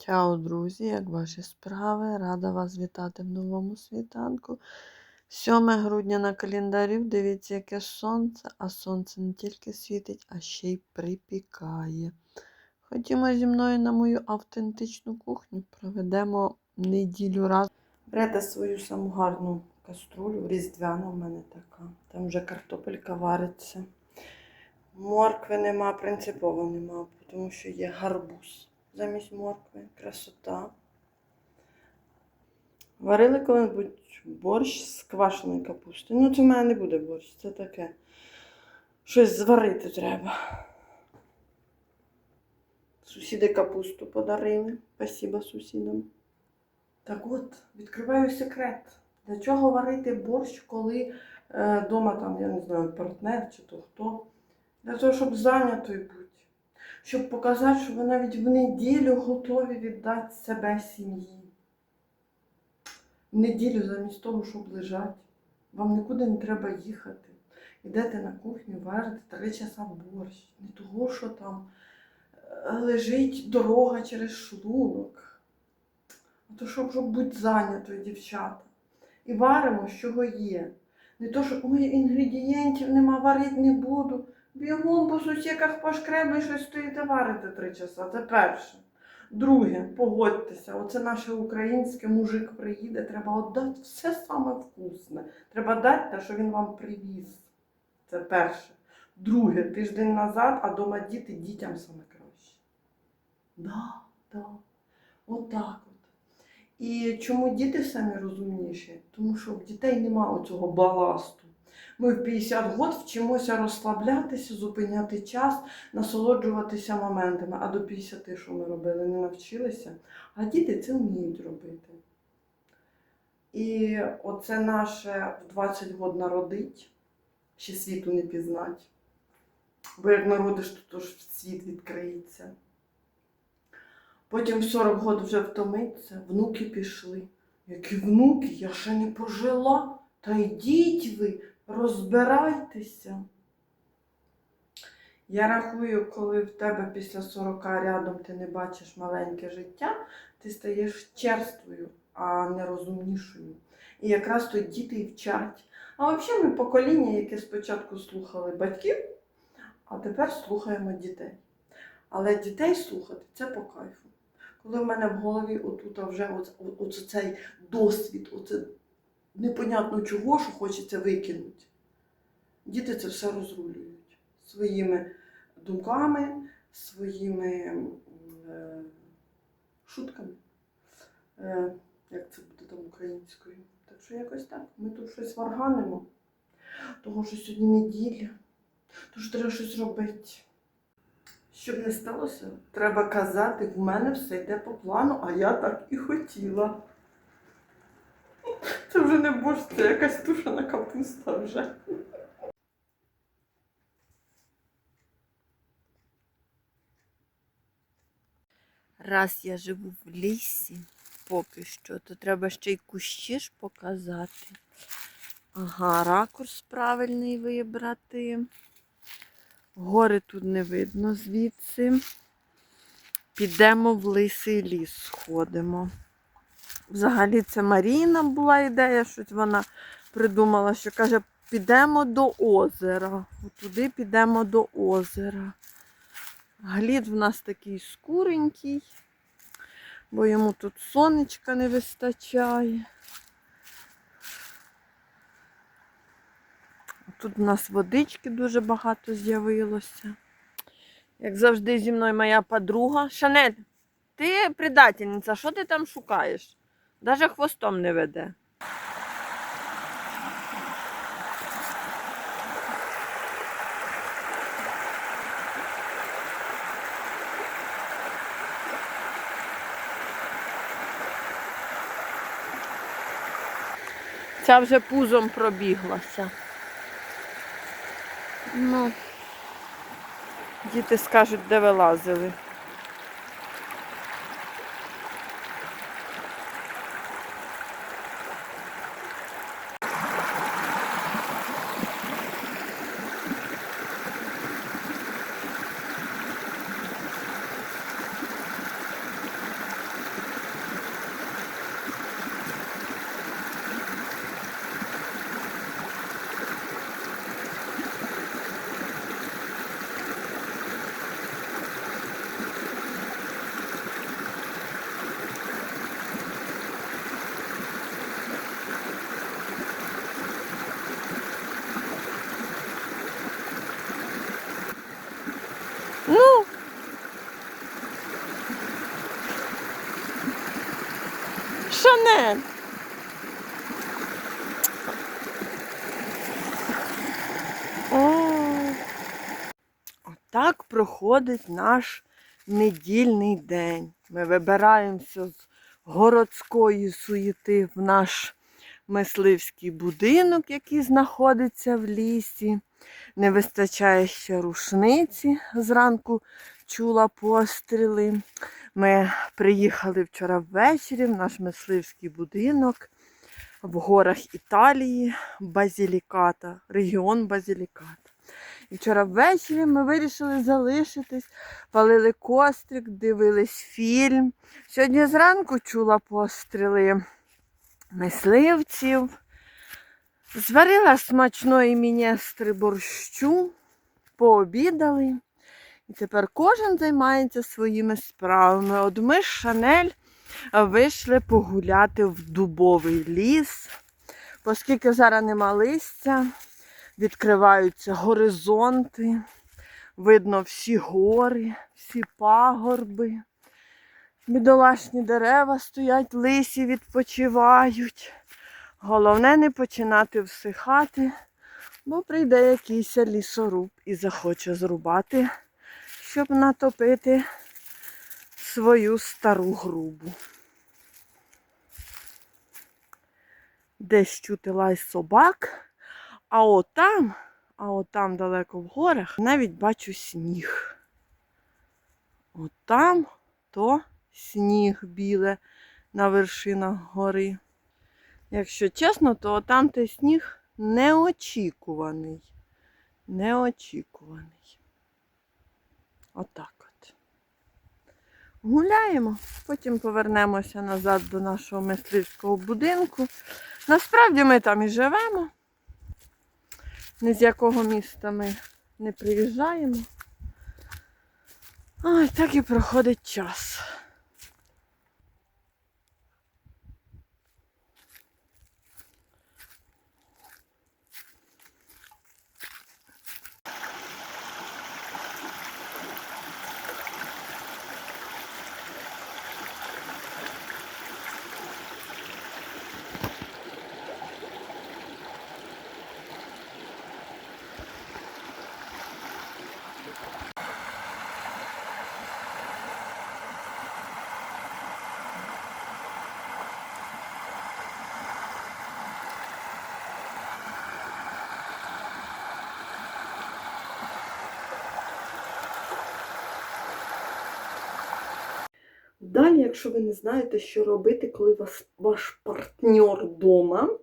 Чао, друзі! Як ваші справи? Рада вас вітати в новому світанку. 7 грудня на календарі. Дивіться, яке сонце, а сонце не тільки світить, а ще й припікає. Ходімо зі мною на мою автентичну кухню. Проведемо неділю разом. Берете свою саму гарну каструлю, різдвяна в мене така. Там вже картопелька вариться. Моркви нема, принципово нема, тому що є гарбуз замість моркви. Красота. Варили коли-небудь борщ з квашеною капустою. Ну, це в мене не буде борщ, це таке. Щось зварити треба. Сусіди капусту подарили. Спасибо сусідам. Так от, відкриваю секрет. Для чого варити борщ, коли е, дома там, я не знаю, партнер чи то хто. Для того, щоб зайнятою бути. Щоб показати, що ви навіть в неділю готові віддати себе сім'ї. В неділю замість того, щоб лежати. Вам нікуди не треба їхати. Йдете на кухню, варите три часа борщ. Не того, що там е, лежить дорога через шлунок. А то, щоб, щоб бути зайнятою, дівчата. І варимо, чого є. Не то, що ой, інгредієнтів нема, варити не буду. Бігом по сусіках пошкреби, щось стоїте варите три часа. Це перше. Друге, погодьтеся, оце наше українське мужик приїде, треба віддати все саме вкусне. Треба дати те, що він вам привіз. Це перше. Друге, тиждень назад, а дома діти дітям саме краще. Да, да. Отак от. І чому діти самі розумніші? Тому що в дітей немає оцього баласту. Ми в 50 год вчимося розслаблятися, зупиняти час, насолоджуватися моментами. А до 50 що ми робили? Не навчилися. А діти це вміють робити. І оце наше в 20 год народить, ще світу не пізнать. Бо як народиш, то, то ж світ відкриється. Потім в 40 год вже втомиться, внуки пішли. Які внуки, я ще не пожила. Та йдіть ви, розбирайтеся. Я рахую, коли в тебе після 40 рядом ти не бачиш маленьке життя, ти стаєш черствою, а не розумнішою. І якраз то діти і вчать. А взагалі ми покоління, яке спочатку слухали батьків, а тепер слухаємо дітей. Але дітей слухати це по кайфу. Коли в мене в голові отут вже оце, оце цей досвід, оце непонятно чого, що хочеться викинути. Діти це все розрулюють своїми думками, своїми е, шутками. Е, як це буде там українською? Так що якось так. Ми тут щось варганимо, того що сьогодні неділя, тож треба щось робити. Щоб не сталося, треба казати, в мене все йде по плану, а я так і хотіла. Це вже не борщ, це якась тушена капуста вже. Раз я живу в лісі поки що, то треба ще й кущі ж показати. Ага, ракурс правильний вибрати. Гори тут не видно звідси. Підемо в лисий ліс, сходимо. Взагалі це Маріна була ідея, щось вона придумала, що каже, підемо до озера. Туди підемо до озера. Глід в нас такий скуренький, бо йому тут сонечка не вистачає. Тут у нас водички дуже багато з'явилося. Як завжди зі мною моя подруга. Шанель, ти предательниця, що ти там шукаєш? Даже хвостом не веде. Ця вже пузом пробіглася. Ну, діти скажуть, де вилазили. Шанель. О, Отак проходить наш недільний день. Ми вибираємося з городської суєти в наш мисливський будинок, який знаходиться в лісі. Не вистачає ще рушниці. Зранку чула постріли. Ми приїхали вчора ввечері в наш мисливський будинок в горах Італії, Базіліката, регіон Базіліката. І вчора ввечері ми вирішили залишитись, палили кострик, дивились фільм. Сьогодні зранку чула постріли мисливців. Зварила смачної мінестри борщу, пообідали. І тепер кожен займається своїми справами. От ми з Шанель вийшли погуляти в дубовий ліс, оскільки зараз нема листя, відкриваються горизонти, видно всі гори, всі пагорби. Бідолашні дерева стоять, лисі відпочивають. Головне не починати всихати, бо прийде якийсь лісоруб і захоче зрубати, щоб натопити свою стару грубу. Десь чути лай собак, а отам, а отам далеко в горах, навіть бачу сніг. Отам то сніг біле на вершинах гори. Якщо чесно, то там той сніг неочікуваний. Неочікуваний. Отак от. Гуляємо, потім повернемося назад до нашого мисливського будинку. Насправді ми там і живемо. Ні з якого міста ми не приїжджаємо. Ой, так і проходить час. Далі, якщо ви не знаєте, що робити, коли вас, ваш партнер вдома,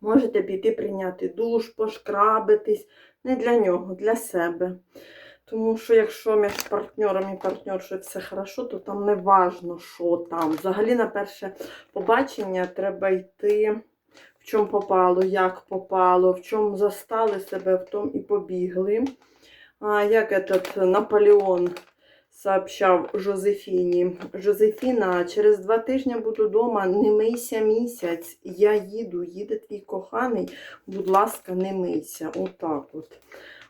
можете піти прийняти душ, пошкрабитись. Не для нього, для себе. Тому що якщо між партнером і партнершою все хорошо, то там не важно, що там. Взагалі на перше побачення треба йти, в чому попало, як попало, в чому застали себе, в тому і побігли. А, як этот Наполеон сообщав Жозефіні. Жозефіна, через два тижні буду вдома, не мийся місяць. Я їду, їде твій коханий, будь ласка, не мийся. Отак от.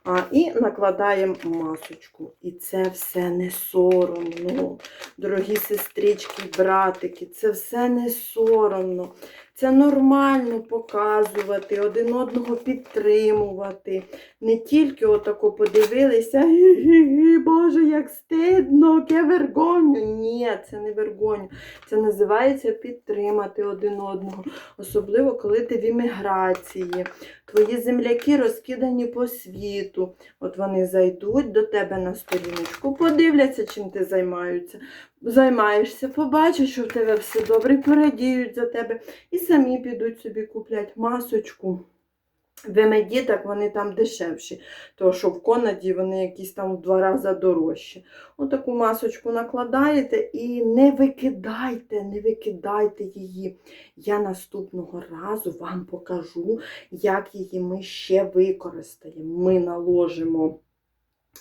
А, і накладаємо масочку. І це все не соромно. Дорогі сестрички, братики, це все не соромно. Це нормально показувати, один одного підтримувати. Не тільки отако подивилися, гі-гі-гі, Боже, як стидно, яке вергоню. Ні, це не вергоню. Це називається підтримати один одного. Особливо, коли ти в імміграції. Твої земляки розкидані по світу. От вони зайдуть до тебе на сторіночку, подивляться, чим ти займаються. Займаєшся, побачать, що в тебе все добре, порадіють за тебе. І самі підуть собі куплять масочку. В медітах вони там дешевші, тому що в Конаді вони якісь там в два рази дорожчі. Отаку масочку накладаєте і не викидайте, не викидайте її. Я наступного разу вам покажу, як її ми ще використаємо. Ми наложимо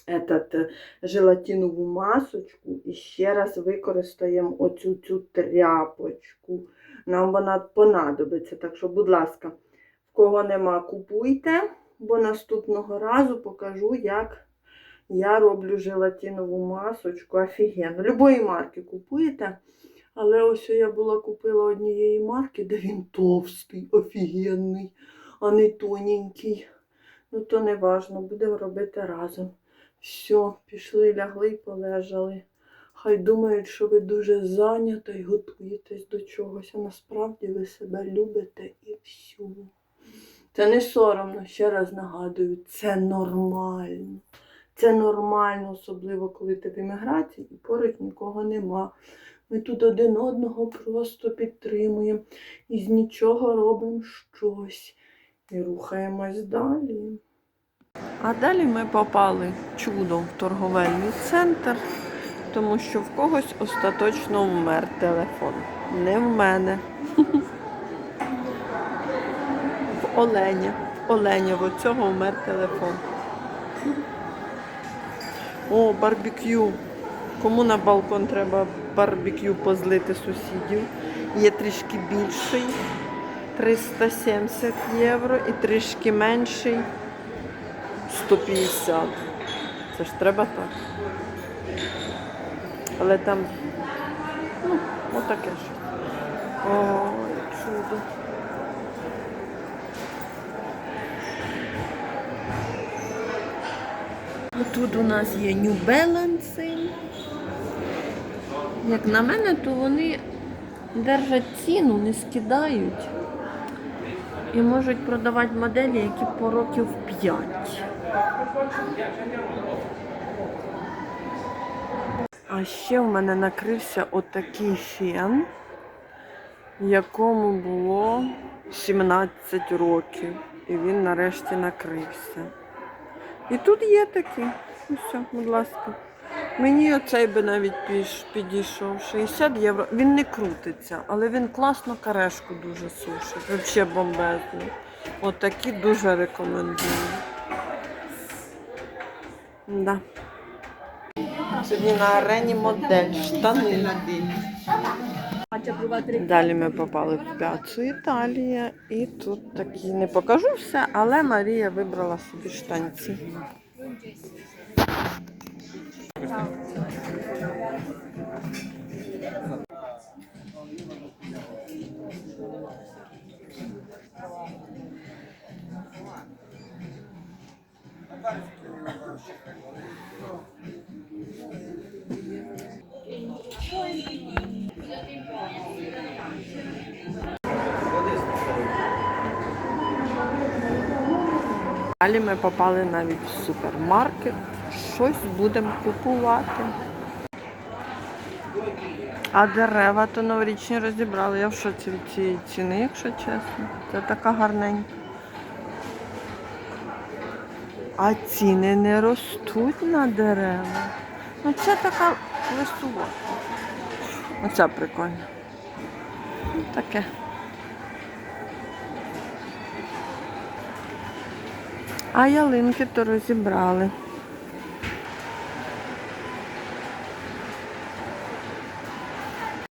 этот, е, желатинову масочку і ще раз використаємо оцю цю тряпочку. Нам вона понадобиться. Так що, будь ласка, в кого нема, купуйте, бо наступного разу покажу, як я роблю желатинову масочку. Офігенно. Любої марки купуєте. Але ось я була купила однієї марки, де він товстий, офігенний, а не тоненький. Ну, то не важно, будемо робити разом. Все, пішли, лягли і полежали. Хай думають, що ви дуже зайнята і готуєтесь до чогось, а насправді ви себе любите і все. Це не соромно, ще раз нагадую, це нормально. Це нормально, особливо коли ти в еміграції і поруч нікого нема. Ми тут один одного просто підтримуємо і з нічого робимо щось. І рухаємось далі. А далі ми попали чудом в торговельний центр, тому що в когось остаточно вмер телефон. Не в мене. В Оленя. В Оленя, в оцього вмер телефон. О, барбекю. Кому на балкон треба барбекю позлити сусідів? Є трішки більший 370 євро і трішки менший 150. Це ж треба так. Але там, ну, отаке ж. О, чудо. Тут у нас є New Balance. Як на мене, то вони держать ціну, не скидають. І можуть продавати моделі, які по років 5. А ще в мене накрився отакий фен, якому було 17 років. І він нарешті накрився. І тут є такі. Ну будь ласка. Мені оцей би навіть підійшов 60 євро. Він не крутиться, але він класно карешку дуже сушить. Взагалі бомбезний. Отакі дуже рекомендую. Да. Сьогодні на арені модель штани. Далі ми попали в п'яцу Італія. І тут такі не покажу все, але Марія вибрала собі штанці. Далі ми попали навіть в супермаркет. Щось будемо купувати. А дерева то новорічні розібрали. Я в шоці від цієї ціни, якщо чесно. Це така гарненька. А ціни не ростуть на дерева. Ну це така листова. Оця прикольна. Таке. А ялинки то розібрали.